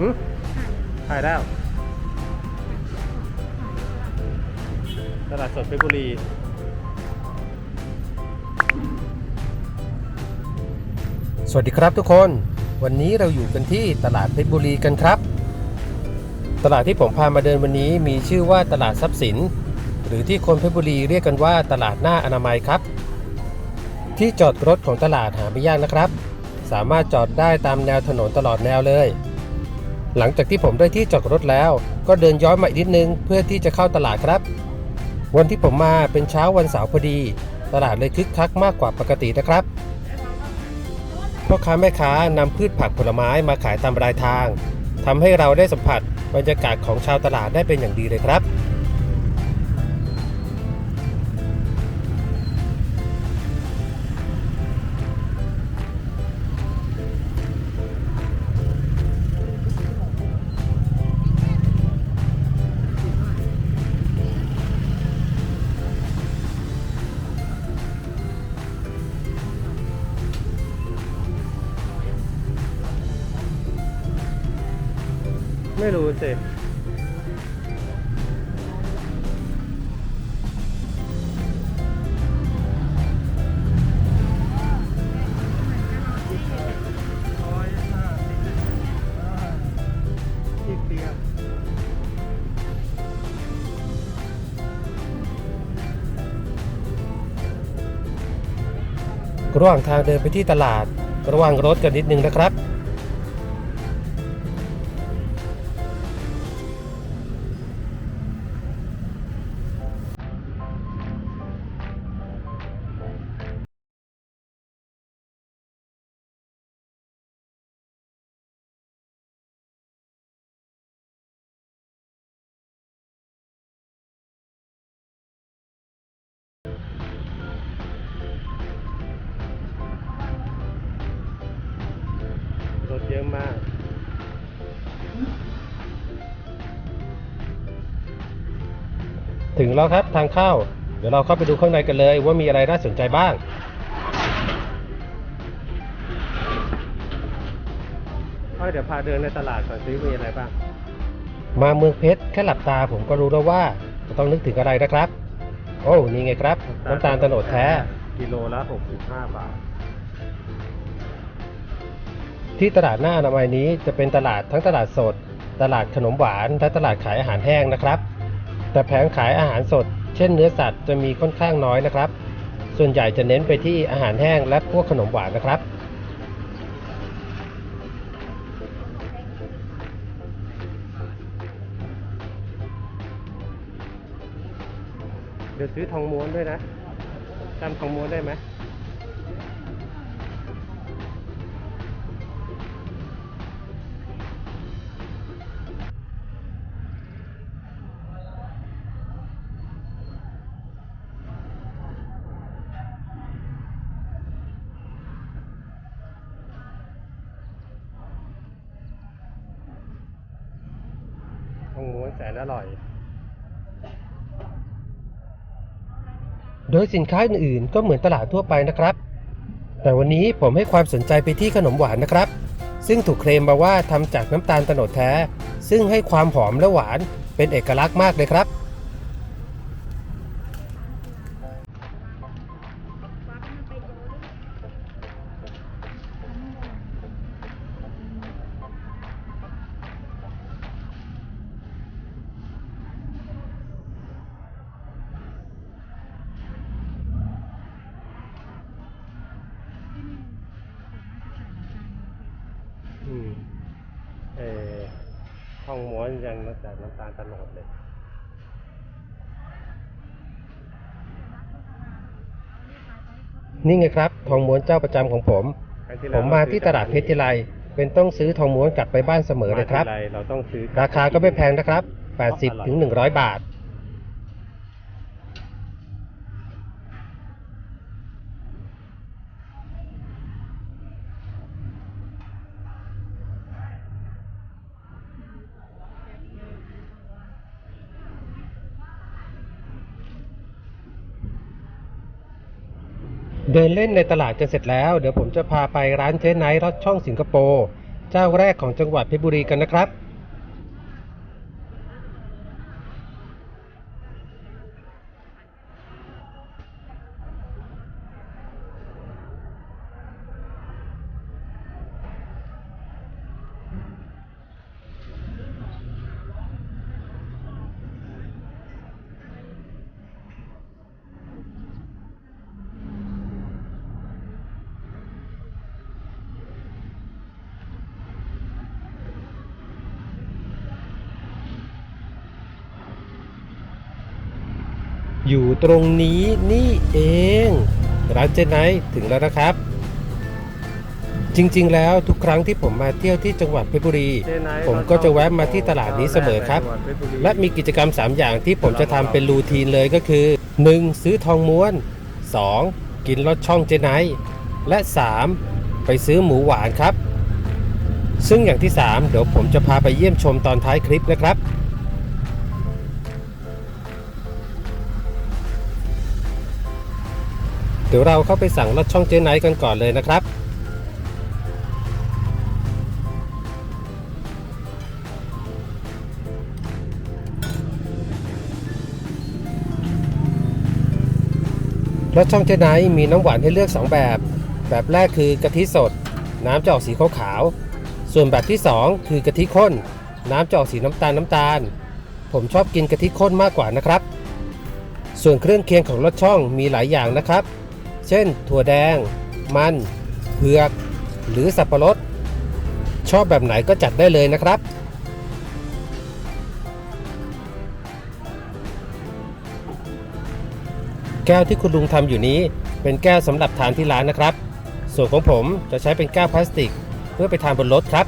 หืมถ่ายแล้วตลาดสดเพชรบุรีสวัสดีครับทุกคน วันนี้เราอยู่กันที่ตลาดเพชรบุรีกันครับ ตลาดที่ผมพามาเดินวันนี้มีชื่อว่าตลาดทรัพย์สิน หรือที่คนเพชรบุรีเรียกกันว่าตลาดหน้าอนามัยครับ ที่จอดรถของตลาดหาไม่ยากนะครับ สามารถจอดได้ตามแนวถนนตลอดแนวเลย หลังจากที่ผมได้ที่จอดรถแล้ว ก็เดินย้อนมาอีกนิดนึงเพื่อที่จะเข้าตลาดครับ วันที่ผมมาเป็นเช้าวันเสาร์พอดี ตลาดเลยคึกคักมากกว่าปกตินะครับพ่อค้าแม่ค้านำพืชผักผลไม้มาขายตามรายทางทำให้เราได้สัมผัสบรรยากาศของชาวตลาดได้เป็นอย่างดีเลยครับ ไม่รู้สิระหว่างทางเดินไปที่ตลาดระวังรถกันนิดนึงนะครับ รถเยอะมากถึงแล้วครับทางเข้า เดี๋ยวเราเข้าไปดูข้างในกันเลยว่ามีอะไรน่าสนใจบ้าง เดี๋ยวพาเดินในตลาดก่อนซิมีอะไรบ้าง มาเมืองเพชรแค่หลับตาผมก็รู้แล้วว่าจะต้องนึกถึงอะไรนะครับ โอ้ นี่ไงครับ น้ำตาลโตโนดแท้ กิโลละ65 บาท ที่ตลาดหน้าอนามัยนี้จะเป็นตลาดทั้งตลาดสด ตลาดขนมหวานและตลาดขายอาหารแห้งนะครับ แต่แผงขายอาหารสด เช่นเนื้อสัตว์จะมีค่อนข้างน้อยนะครับ ส่วนใหญ่จะเน้นไปที่อาหารแห้งและพวกขนมหวานนะครับเดี๋ยวซื้อทองม้วนด้วยนะจำทองม้วนได้ไหม ม้วนแสนอร่อย โดยสินค้าอื่นๆ ก็เหมือนตลาดทั่วไปนะครับ แต่วันนี้ผมให้ความสนใจไปที่ขนมหวานนะครับ ซึ่งถูกเคลมมาว่าทำจากน้ำตาลตโนดแท้ ซึ่งให้ความหอมและหวานเป็นเอกลักษณ์มากเลยครับ องม้วนยังมาจากน้ำตาลโตโนดเลยนี่ไงครับ ทองม้วนเจ้าประจำของผม ผมมาที่ตลาดเพชรทีไรเป็นต้องซื้อทองม้วนกลับไปบ้านเสมอเลยครับเราต้องซื้อราคาก็ไม่แพงนะครับ 80ถึง100 บาท เดินเล่นในตลาดจนเสร็จแล้ว เดี๋ยวผมจะพาไปร้านเจ๊ไนท์รถช่องสิงคโปร์เจ้าเจ้าแรกของจังหวัดเพชรบุรีกันนะครับ อยู่ตรงนี้นี่เอง ร้านเจไนท์ถึงแล้วนะครับ จริงๆ แล้วทุกครั้งที่ผมมาเที่ยวที่จังหวัดเพชรบุรี ผมก็จะแวะมาที่ตลาดนี้เสมอครับ และมีกิจกรรม 3 อย่างที่ผมจะทำเป็นรูทีนเลยก็คือ 1. ซื้อทองม้วน 2. กินรสช่องเจไนท์และ 3. ไปซื้อหมูหวานครับ ซึ่งอย่างที่ 3 เดี๋ยวผมจะพาไปเยี่ยมชมตอนท้ายคลิปนะครับ เดี๋ยวเราเข้าไปสั่งรสช่องเจไนท์กันก่อนเลยนะครับรสช่องเจไนท์มีน้ำหวานให้เลือก 2 แบบ แบบแรกคือกะทิสด น้ำจะออกสีขาวๆส่วนแบบที่ 2 คือกะทิข้น น้ำจะออกสีน้ำตาลน้ำตาล ผมชอบกินกะทิข้นมากกว่านะครับส่วนเครื่องเคียงของรสช่องมีหลายอย่างนะครับ เช่น ถั่วแดง มัน เผือก หรือสับปะรด ชอบแบบไหนก็จัดได้เลยนะครับแก้วที่คุณลุงทำอยู่นี้เป็นแก้วสำหรับทานที่ร้านนะครับ ส่วนของผมจะใช้เป็นแก้วพลาสติก เพื่อไปทานบนรถครับ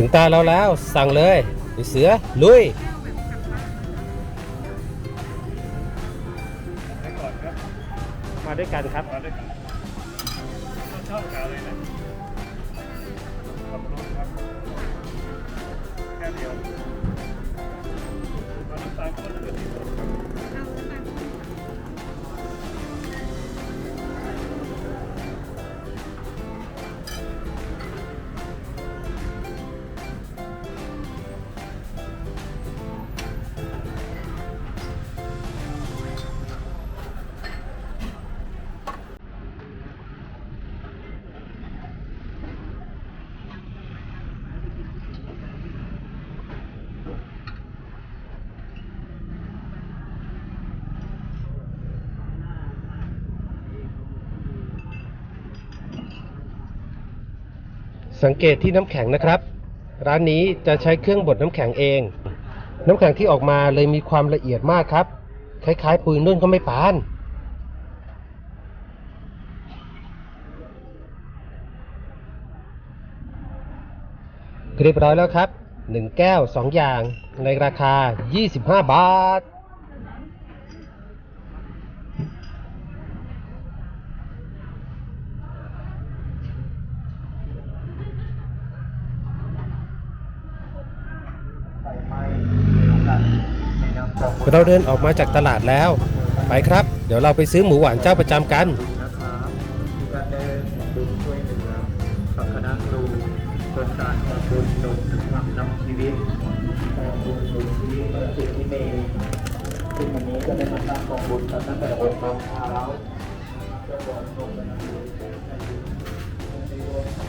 ถึงตาเราแล้วสั่งเลยไเสือลุยมาด้วยกันครับมาด้วยกันชอบกันเลยนะขอบคุณครับแค่เดียวมาน้ำตาลคนหรือกะทิสดครั สังเกตที่น้ำแข็งนะครับ ร้านนี้จะใช้เครื่องบดน้ำแข็งเอง น้ำแข็งที่ออกมาเลยมีความละเอียดมากครับ คล้ายๆปุยนุ่นก็ไม่ปาน เรียบร้อยแล้วครับ 1 แก้ว 2 อย่างในราคา 25 บาท เราเดินออกมาจากตลาดแล้ว ไปครับ เดี๋ยวเราไปซื้อหมูหวานเจ้าประจำกัน นะครับการเดินบุญช่วยเหลือกับคณะครูจนการทำบุญจนถึงทำนำชีวิตกองบุญบุญชีวิตเมื่อสุดที่เมย์ซึ่งวันนี้ก็ได้มาสร้างกองบุญกันตั้งแต่หกโมงเช้าเพื่อบอกตรงกันนะบุญในร่วมทำบุญบุ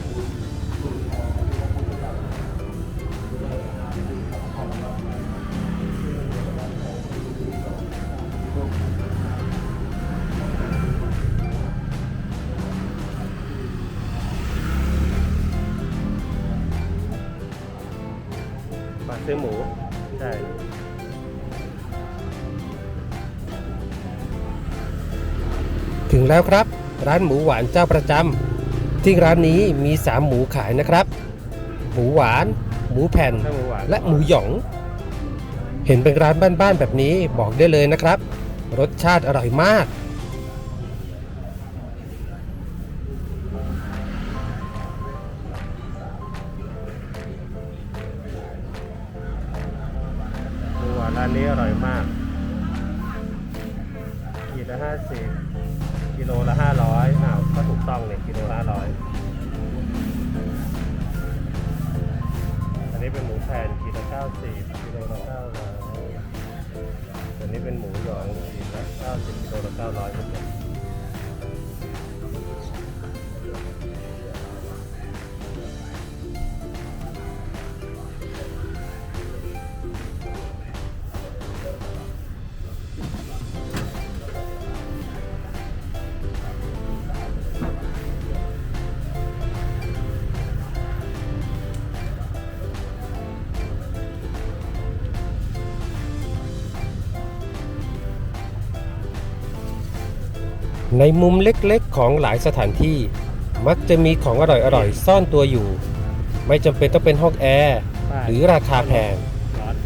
ซื้อหมู ใช่ถึงแล้วครับ ร้านหมูหวานเจ้าประจำที่ร้านนี้มี 3 หมูขายนะครับ หมูหวาน หมูแผ่นและหมูหยอง เห็นเป็นร้านบ้านๆแบบนี้บอกได้เลยนะครับ รสชาติอร่อยมาก ผ่นขีดละเก้าสิบกิโลละเก้าร้อยอันนี้เป็นหมูหยองขีดละเก้าสิบกิโลละเก้าร้อยเหมือนกัน ในมุมเล็กๆ ของหลายสถานที่ มักจะมีของอร่อยๆ ซ่อนตัวอยู่ ไม่จำเป็นต้องเป็นห้องแอร์ หรือราคาแพงร้อน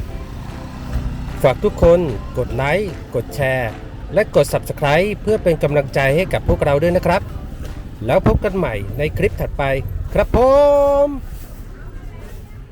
ฝากทุกคนกดไลค์กดแชร์ และกด Subscribe เพื่อเป็นกำลังใจให้กับพวกเราด้วยนะครับ แล้วพบกันใหม่ในคลิปถัดไปครับผม